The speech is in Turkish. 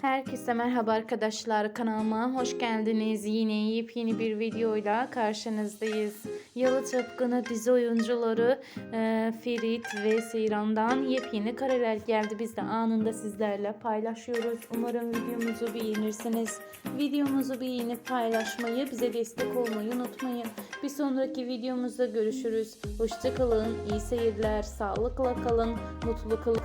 Herkese merhaba arkadaşlar kanalıma hoş geldiniz. Yine yepyeni bir videoyla karşınızdayız. Yalı Çapkını dizi oyuncuları e, Ferit ve Seyran'dan yepyeni kareler geldi. Biz de anında sizlerle paylaşıyoruz. Umarım videomuzu beğenirsiniz. Videomuzu beğenip paylaşmayı, bize destek olmayı unutmayın. Bir sonraki videomuzda görüşürüz. Hoşçakalın, iyi seyirler, sağlıkla kalın, mutlu kalın.